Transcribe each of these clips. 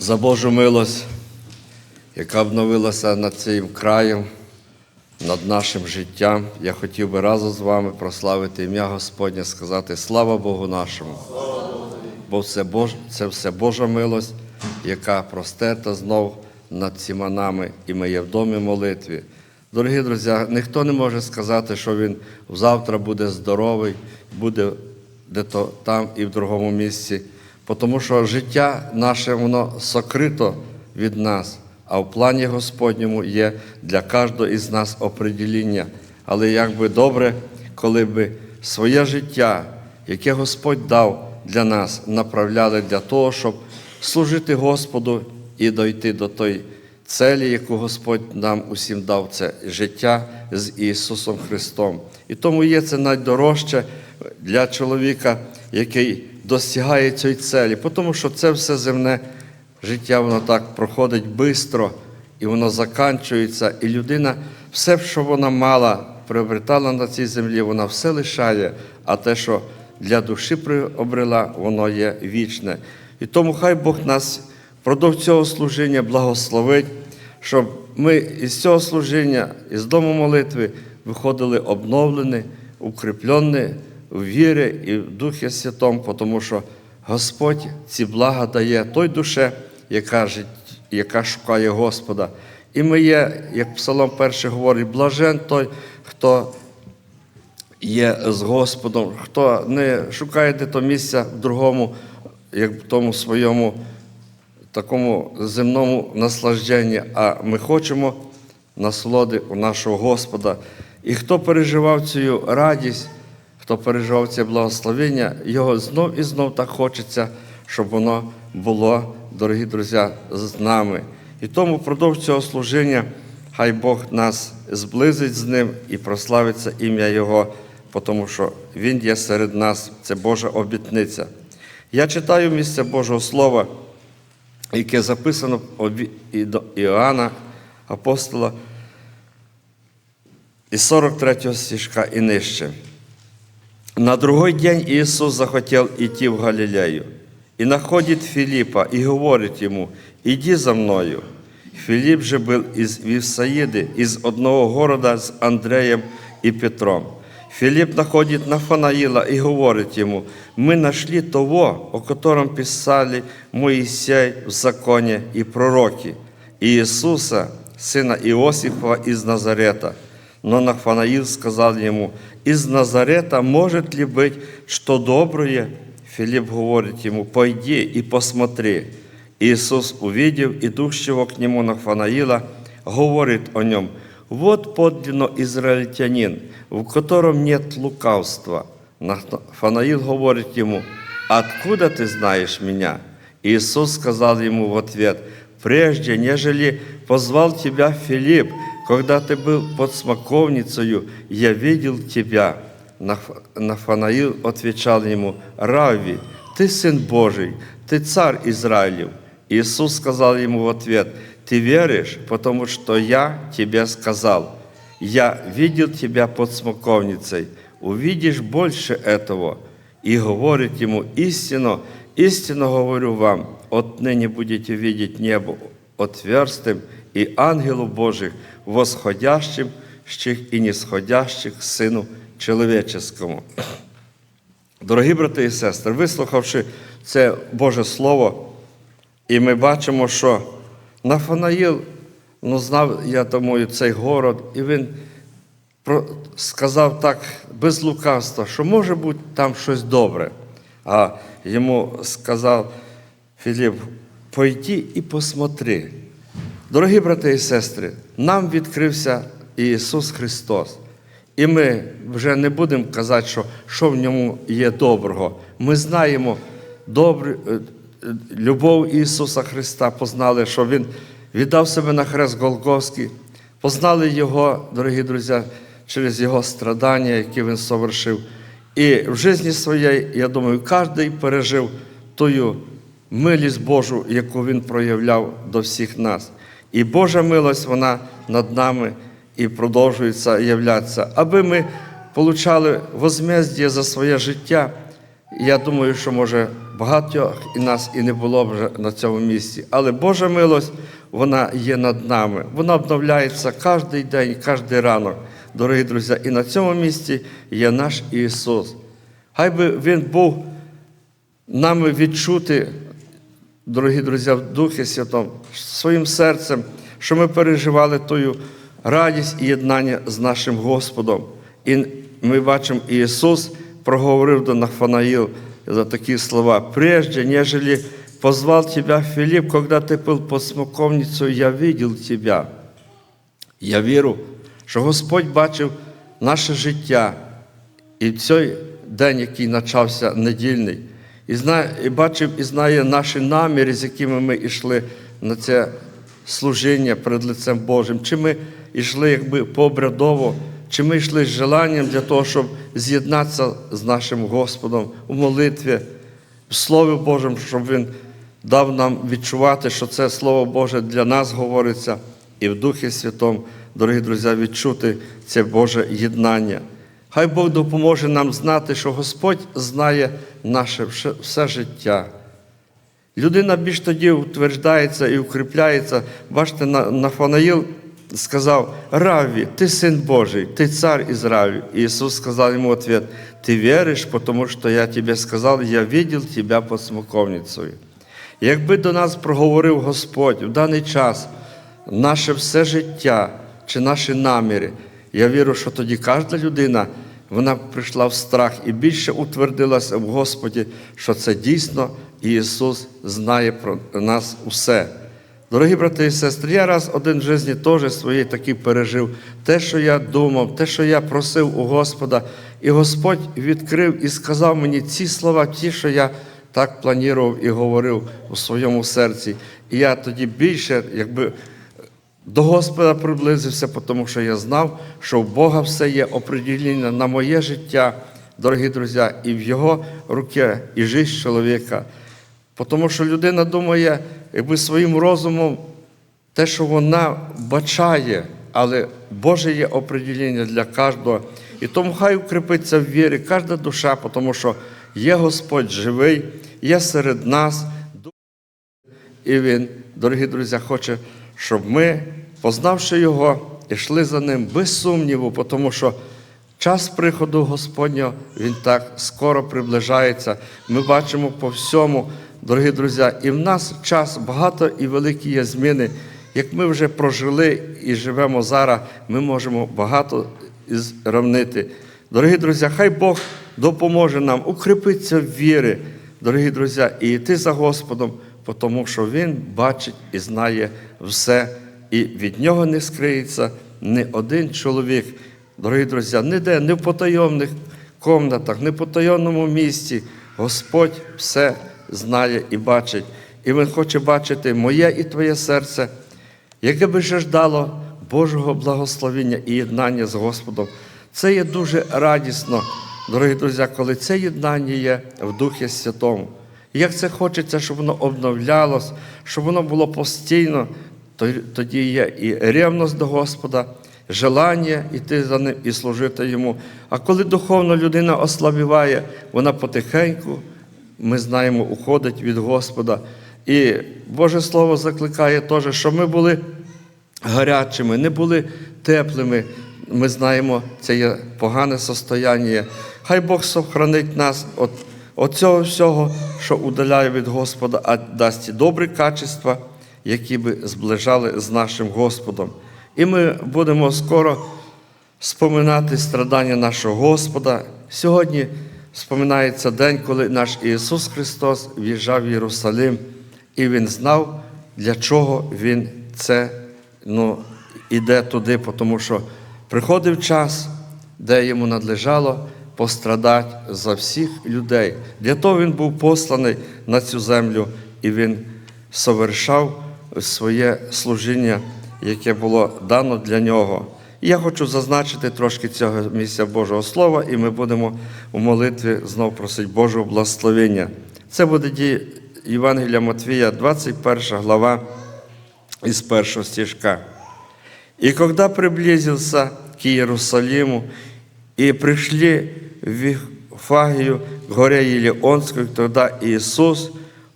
за Божу милость, яка обновилася над цим краєм, над нашим життям. Я хотів би разом з вами прославити ім'я Господнє, сказати слава Богу нашому. Бо це, Бож... це все Божа милость, яка простерта знов над всіма нами, і ми є в домі молитві. Дорогі друзі, ніхто не може сказати, що він завтра буде здоровий, буде де-то там і в другому місці, тому що життя наше воно сокрито від нас, а в плані Господньому є для кожного із нас опридіління. Але як би добре, коли би своє життя, яке Господь дав для нас, направляли для того, щоб служити Господу і дойти до той целі, яку Господь нам усім дав, це життя з Ісусом Христом. І тому є це найдорожче для чоловіка, який досягає цієї целі, тому що це все земне життя, воно так проходить швидко, і воно заканчується, і людина все, що вона мала, приобретала на цій землі, вона все лишає, а те, що для душі приобрела, воно є вічне. І тому хай Бог нас впродовж цього служіння благословить, щоб ми із цього служіння, із дому молитви виходили обновлені, укріплені в вірі і в Духі Святому, тому що Господь ці блага дає той душе, яка, жит... яка шукає Господа. І ми є, як Псалом перший говорить, блажен той, хто є з Господом, хто не шукає де то місця в другому, як в тому своєму такому земному наслажденні, а ми хочемо насолоди у нашого Господа. І хто переживав цю радість, хто переживав це благословення, його знов і знов так хочеться, щоб воно було, дорогі друзі, з нами. І тому впродовж цього служіння хай Бог нас зблизить з ним і прославиться ім'я Його, тому що Він є серед нас, це Божа обітниця. Я читаю місце Божого Слова, яке записано до Іоанна, апостола, із 43 стишка і нижче. На другой день Иисус захотел идти в Галилею и находит Филиппа и говорит ему, иди за мною. Филипп же был из Вифсаиды, из одного города с Андреем и Петром. Филипп находит Нафанаила и говорит ему, мы нашли того, о котором писали Моисей в законе и пророки, Иисуса, сына Иосифа из Назарета. Но Нафанаил сказал ему, из Назарета может ли быть что доброе? Филипп говорит ему, пойди и посмотри. Иисус, увидев идущего к нему Нафанаила, говорит о нем, вот подлинно израильтянин, в котором нет лукавства. Нафанаил говорит ему, откуда ты знаешь меня? Иисус сказал ему в ответ, прежде, нежели позвал тебя Филипп, когда ты был под смоковницей, я видел тебя. Нафанаил отвечал ему, Рави, ты сын Божий, ты царь Израилев. Иисус сказал ему в ответ, ты веришь, потому что я тебе сказал, я видел тебя под смоковницей, увидишь больше этого. И говорит ему, истину, истину говорю вам, отныне будете видеть небо отверстым и ангелов Божьих, восходящих і нисходящих к Сину Чоловіческому. Дорогі брати і сестри, вислухавши це Боже Слово, і ми бачимо, що Нафанаїл, ну знав, я думаю, цей город, і він сказав так без лукавства, що може бути там щось добре. А йому сказав Філіп, пойди і посмотри. Дорогі брати і сестри, нам відкрився Ісус Христос. І ми вже не будемо казати, що що в ньому є доброго. Ми знаємо добру, любов Ісуса Христа, познали, що Він віддав себе на хрест Голговський, познали Його, дорогі друзі, через Його страдання, які Він совершив. І в житті своїй, я думаю, кожен пережив ту милість Божу, яку Він проявляв до всіх нас. І Божа милость, вона над нами і продовжується являтися, аби ми получали возмездя за своє життя. я думаю, що може багатьох і нас і не було вже на цьому місці. Але Божа милость, вона є над нами. Вона обновляється кожен день, кожен ранок, дорогі друзі. І на цьому місці є наш Ісус. Хай би Він був нами відчути, дорогі друзі, в Духі Святому, своїм серцем, що ми переживали тою радість і єднання з нашим Господом. І ми бачимо, Ісус проговорив до Нафанаїл за такі слова. Прежде, нежели позвал тебя Филипп, когда ты был под смоковницею, я видел тебя. Я вірю, що Господь бачив наше життя і в цей день, який почався недільний, і, знає, і бачив і знає наші наміри, з якими ми йшли на це служіння перед лицем Божим. Чи ми йшли якби пообрядово, чи ми йшли з желанням для того, щоб з'єднатися з нашим Господом у молитві, в Слові Божому, щоб Він дав нам відчувати, що це Слово Боже для нас говориться, і в Духі Святому, дорогі друзі, відчути це Боже єднання. Хай Бог допоможе нам знати, що Господь знає наше все- життя. Людина більш тоді утверждається і укріпляється. Бачите, Нафанаїл сказав: Раві, ти син Божий, ти цар Ізраїлю. І Ісус сказав йому ответ: Ти віриш, тому що я тобі сказав, я видел тебе під смоковницею. Якби до нас проговорив Господь в даний час наше все життя чи наші наміри, я вірю, що тоді кожна людина вона прийшла в страх і більше утвердилася в Господі, що це дійсно Ісус знає про нас усе. Дорогі брати і сестри, я раз один в житті теж своїй такий пережив те, що я думав, те, що я просив у Господа, і Господь відкрив і сказав мені ці слова, ті, що я так планував і говорив у своєму серці. І я тоді більше, якби до Господа приблизився, тому що я знав, що в Бога все є определення на моє життя, дорогі друзі, і в Його руки, і життя чоловіка. Тому що людина думає, якби своїм розумом те, що вона бачає, але Боже є определення для кожного. І тому хай укріпиться в вірі кожна душа, тому що є Господь живий, є серед нас. І Він, дорогі друзі, хоче, щоб ми, познавши Його, йшли за Ним без сумніву, тому що час приходу Господнього, Він так скоро приближається. Ми бачимо по всьому, дорогі друзі, і в нас час багато і великі є зміни. Як ми вже прожили і живемо зараз, ми можемо багато зрівнити. Дорогі друзі, хай Бог допоможе нам укріпитися в вірі, дорогі друзі, і йти за Господом, тому що Він бачить і знає все, і від нього не скриється ні один чоловік. Дорогі друзі, ніде, не в потайомних комнатах, не в потайомному місці. Господь все знає і бачить. І Він хоче бачити моє і твоє серце, яке би ще ждало Божого благословення і єднання з Господом. Це є дуже радісно, дорогі друзі, коли це єднання є в Духі Святому. Як це хочеться, щоб воно обновлялось, щоб воно було постійно, тоді є і ревність до Господа, желання йти за ним і служити йому. А коли духовно людина ослабіває, вона потихеньку, ми знаємо, уходить від Господа. І Боже Слово закликає теж, щоб ми були гарячими, не були теплими. Ми знаємо, це є погане состояння. Хай Бог сохранить нас від, цього всього, що удаляє від Господа, а дасть добрі качества, які би зближали з нашим Господом. І ми будемо скоро споминати страдання нашого Господа. Сьогодні споминається день, коли наш Ісус Христос в'їжджав в Єрусалим, і Він знав, для чого Він це ну, іде туди, тому що приходив час, де йому надлежало пострадати за всіх людей. Для того він був посланий на цю землю, і він совершав своє служіння, яке було дано для нього. І я хочу зазначити трошки цього місця Божого Слова, і ми будемо у молитві знову просити Божого благословення. Це буде дії Євангелія Матвія, 21 глава из первого стишка. «И когда приблизился к Иерусалиму, и пришли в Вифагию, горя Елеонского, тогда Иисус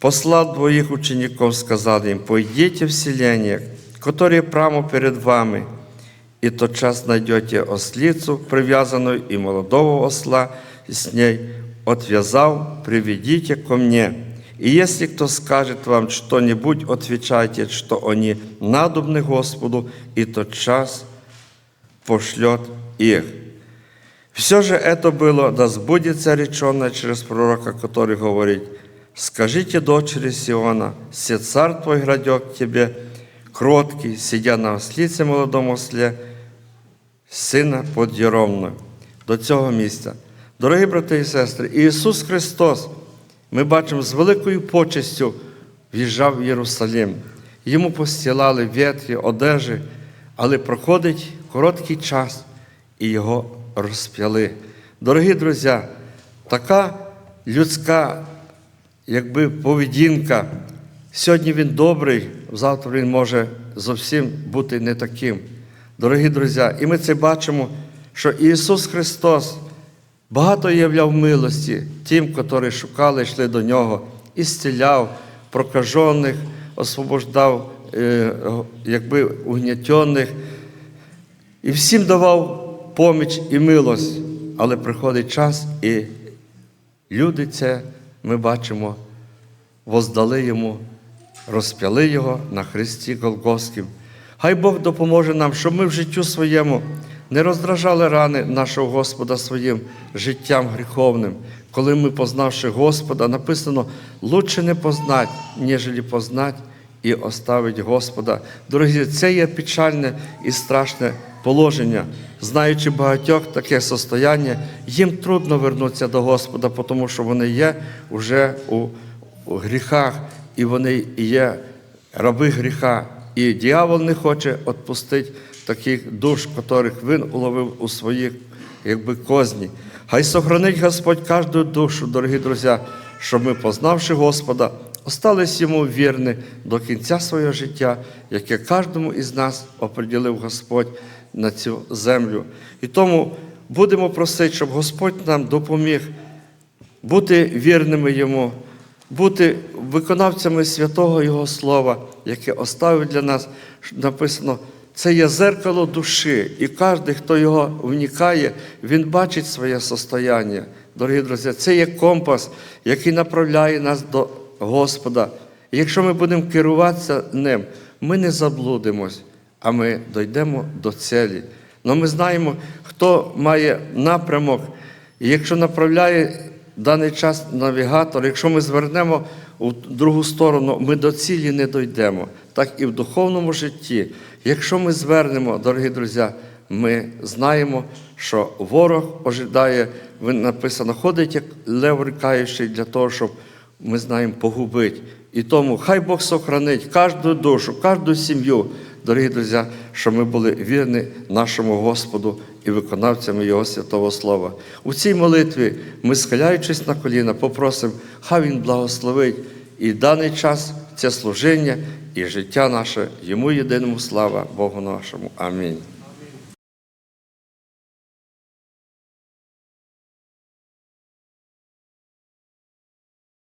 послал двоих учеников, сказал им, «Пойдите в селение, которое прямо перед вами, и тотчас найдете ослицу, привязанную, и молодого осла с ней, отвязав, приведите ко мне. И если кто скажет вам что-нибудь, отвечайте, что они надобны Господу, и тотчас пошлет их. Все же это было, да сбудется реченное через пророка, который говорит, «Скажите дочери Сиона, все царь твой градет тебе, кроткий, сидя на ослиці молодому ослі, сина под'єромною». До цього місця. Дорогі брати і сестри, Ісус Христос, ми бачимо, з великою почестю в'їжджав в Єрусалим. Йому постілали вітрі, одежі, але проходить короткий час і його розп'яли. Дорогі друзі, така людська якби, поведінка. Сьогодні він добрий, завтра він може зовсім бути не таким. Дорогі друзі, і ми це бачимо, що Ісус Христос багато являв милості тим, які шукали, йшли до Нього, і зціляв прокажених, освобождав е, якби, угнітених, і всім давав поміч і милость. Але приходить час, і люди це ми бачимо, воздали йому, розп'яли його на Христі Голгофським. Хай Бог допоможе нам, щоб ми в життю своєму не роздражали рани нашого Господа своїм життям гріховним. Коли ми, познавши Господа, написано, лучше не познать, ніжели познать і оставить Господа. Дорогі, це є печальне і страшне положення. Знаючи багатьох таке состояння, їм трудно вернутися до Господа, тому що вони є вже у, гріхах, і вони є раби гріха. І дьявол не хоче відпустити таких душ, яких він уловив у своїх якби, козні. Хай сохранить Господь кожну душу, дорогі друзі, щоб ми, познавши Господа, остались йому вірні до кінця свого життя, яке кожному із нас оприділив Господь на цю землю. І тому будемо просити, щоб Господь нам допоміг бути вірними Йому, бути виконавцями святого Його Слова, яке оставив для нас, написано, це є зеркало душі, і кожен, хто його вникає, він бачить своє состояння. Дорогі друзі, це є компас, який направляє нас до Господа. Якщо ми будемо керуватися ним, ми не заблудимось, а ми дійдемо до цілі. Але ми знаємо, хто має напрямок, і якщо направляє даний час навігатор, якщо ми звернемо у другу сторону, ми до цілі не дійдемо. Так і в духовному житті. Якщо ми звернемо, дорогі друзі, ми знаємо, що ворог ожидає, написано, ходить як лев рикаючий для того, щоб ми знаємо погубити. І тому хай Бог сохранить кожну душу, кожну сім'ю, дорогі друзі, щоб ми були вірні нашому Господу і виконавцями Його святого Слова. У цій молитві ми, схиляючись на коліна, попросимо, хай Він благословить і даний час це служіння і життя наше, йому єдиному слава Богу нашому. Амінь.